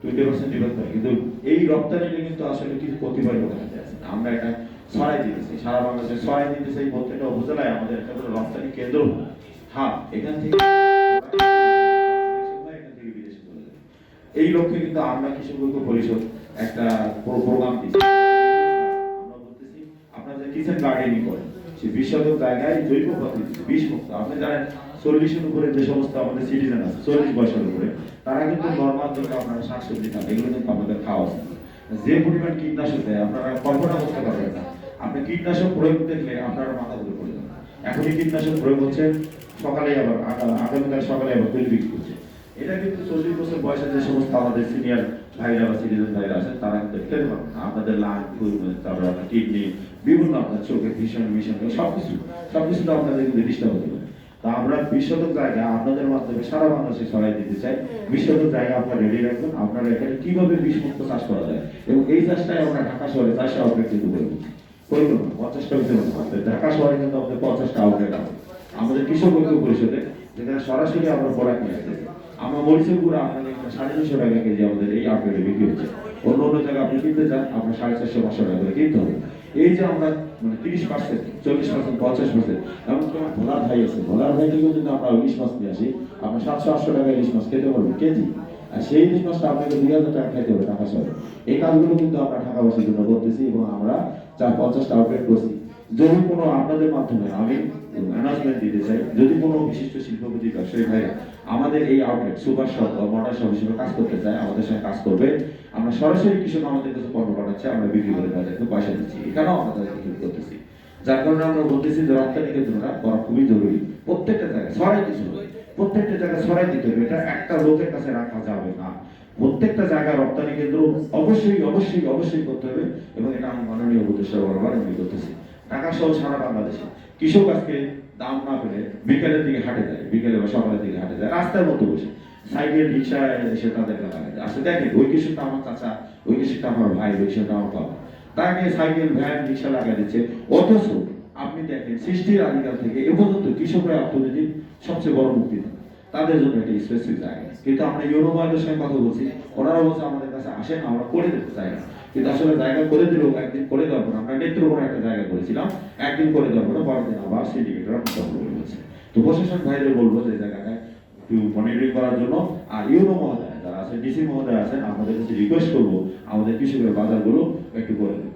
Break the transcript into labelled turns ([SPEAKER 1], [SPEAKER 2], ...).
[SPEAKER 1] Twenty percent depend করে? কিন্তু এই রপ্তানিটা কিন্তু আসলে কিছু কতিপয় লোক হাতে আছে আমরা একটা ছড়াই দিতেছি সারা বাংলাদেশে ছড়াই দিতেছি প্রত্যেকটা উপজেলায়। আমাদের একটা করে রপ্তানি কেন্দ্র হ্যাঁ এখান থেকে এই লক্ষ্যে কিন্তু আমরা কৃষি ঐক্য পরিষদ একটা প্রোগ্রাম দিচ্ছি। আমরা বলতেছি আপনাদের কিচেন গার্ডেনিং করেন? সে বিশ জায়গায় জৈব পদ্ধতি বিষ মুক্ত। আপনি জানেন চল্লিশের উপরে যে সমস্ত আমাদের সিটিজেন আছে চল্লিশ বছরের উপরে তারা কিন্তু নর্মাল থেকে আপনারা শাকসবজি খান এগুলো কিন্তু আমাদের খাওয়া উচিত। যে পরিমাণ কীটনাশক দেয় আপনারা কল্পনা করতে পারবেন না। আপনি কীটনাশক প্রয়োগ দেখলে আপনারা মাথা ঘুরে পড়ে যাবেন। এখনই কীটনাশক প্রয়োগ হচ্ছে সকালে আবার আগা- আগামীকাল সকালে আবার তৈরি বিক্রি হচ্ছে এটা কিন্তু চল্লিশ বছর বয়সে যে সমস্ত আমাদের সিনিয়র ভাইরা বা সিটিজেন ভাইরা আছেন তারা কিন্তু খেতে পারবেন না। আপনাদের লাং তারপরে আপনার কিডনি বিভিন্ন আপনার চোখে ভীষণ মিশন সবকিছু। সবকিছু তো আপনাদের কিন্তু ডিস্টার্ব হতে পারে। তা আমরা বিশ জায়গা আপনাদের মাধ্যমে সারা বাংলাদেশে ছড়াই দিতে চাই। বিশ শতক জায়গা আপনারা রেডি রাখবেন আপনারা এখানে কীভাবে বিষমুক্ত চাষ করা যায়? এবং এই চাষটাই আমরা ঢাকা শহরে চাষে আউটলেট কিন্তু করব। করব না পঞ্চাশটা ভিতরে ঢাকা শহরে কিন্তু আমাদের পঞ্চাশটা আউটলেট আছে আমাদের কৃষক ঐক্য পরিষদে যেখানে সরাসরি আমরা প্রোডাক্ট নিয়ে আমরা মরিচের গুঁড়ো আপনাদের সাড়ে তিনশো টাকা কেজি আমাদের এই আউটলেটে বিক্রি হচ্ছে। অন্য অন্য জায়গায় আপনি কিনতে চান, আপনার সাড়ে চারশো, পাঁচশো টাকা করে কিনতে হবে। এই যে আমরা মানে তিরিশ পার্সেন্ট চল্লিশ পার্সেন্ট পঞ্চাশ পার্সেন্ট এমন কি আমার ভোলার ভাই আছে। ভোলার ভাই থেকেও যদি আমরা ইলিশ মাছ নিয়ে আসি আপনার সাতশো, আটশো টাকা ইলিশ মাছ খেতে পারব কেজি। আর সেই ইলিশ মাছটা আপনাকে দুই হাজার টাকা খেতে হবে টাকা সহ। এই কাজগুলো কিন্তু আমরা টাকা পয়সার জন্য করতেছি এবং আমরা চার, পঞ্চাশটা আউটলেট করছি। যদি কোনো আপনাদের মাধ্যমে আমি অ্যানাউন্সমেন্ট দিতে চাই, যদি কোনো বিশিষ্ট শিল্পপতি, ব্যবসায়ী ভাই আমাদের এই আউটলেট সুপার শপ বা মোটর শপ হিসেবে কাজ করতে চায়, আমাদের সঙ্গে কাজ করবে, আমরা সরাসরি কৃষক আমাদের কাছে পণ্য পাঠাচ্ছে, আমরা বিক্রি করে তাদেরকে পয়সা দিচ্ছি। এখানেও আমরা তাদেরকে হেল্প করতেছি। যার কারণে আমরা বলতেছি যে রপ্তানি কেন্দ্রটা করা খুবই জরুরি। প্রত্যেকটা জায়গায় ছড়াই হবে। প্রত্যেকটা জায়গায় ছড়াই দিতে হবে। এটা একটা লোকের কাছে রাখা যাবে না। প্রত্যেকটা জায়গায় রপ্তানি কেন্দ্র অবশ্যই অবশ্যই অবশ্যই করতে হবে এবং এটা আমি মাননীয় উপদেষ্টা বরাবর আমি করতেছি। ঢাকা সহ সারা বাংলাদেশে। কৃষক আজকে দাম না পেলে বিকেলের দিকে হাটে যায়, বিকেলে বা সকালের দিকে হাটে যায়, রাস্তার মধ্যে বসে। সাইকেল, রিক্সা এসে তাদের লাগায় আসলে দেখেন, ওই কৃষকটা আমার চাচা, ওই কৃষকটা আমার ভাই, ওই কৃষকটা আমার বাবা। তাকে সাইকেল, ভ্যান, রিক্সা লাগা দিচ্ছে। অথচ আপনি দেখেন, সৃষ্টির আদিকাল থেকে এ পর্যন্ত কৃষকরা অর্থনীতির সবচেয়ে বড় মুক্তি দেন তাদের জন্য একটা স্পেসিফিক জায়গা। কিন্তু আমরা ইউরোমাইদের সঙ্গে কথা বলছি, ওনারা বলছে আমাদের কাছে আসেন, আমরা করে দিতে চাই কিন্তু আসলে জায়গা করে দিলেও একদিন করে দেওয়ার আমরা একটা জায়গা করেছিলাম একদিন করে যাব পরে পরের দিন আবার সিন্ডিকেটের অংশগ্রহণ করেছে তো প্রশাসন ভাইদের বলব যে জায়গাটায় মনিটরিং করার জন্য, আর ইউরো মহোদয় যারা আছে, ডিসি মহোদয় আছেন আমাদের কাছে রিকোয়েস্ট করব, আমাদের কৃষকের বাজারগুলো একটু করে দেবেন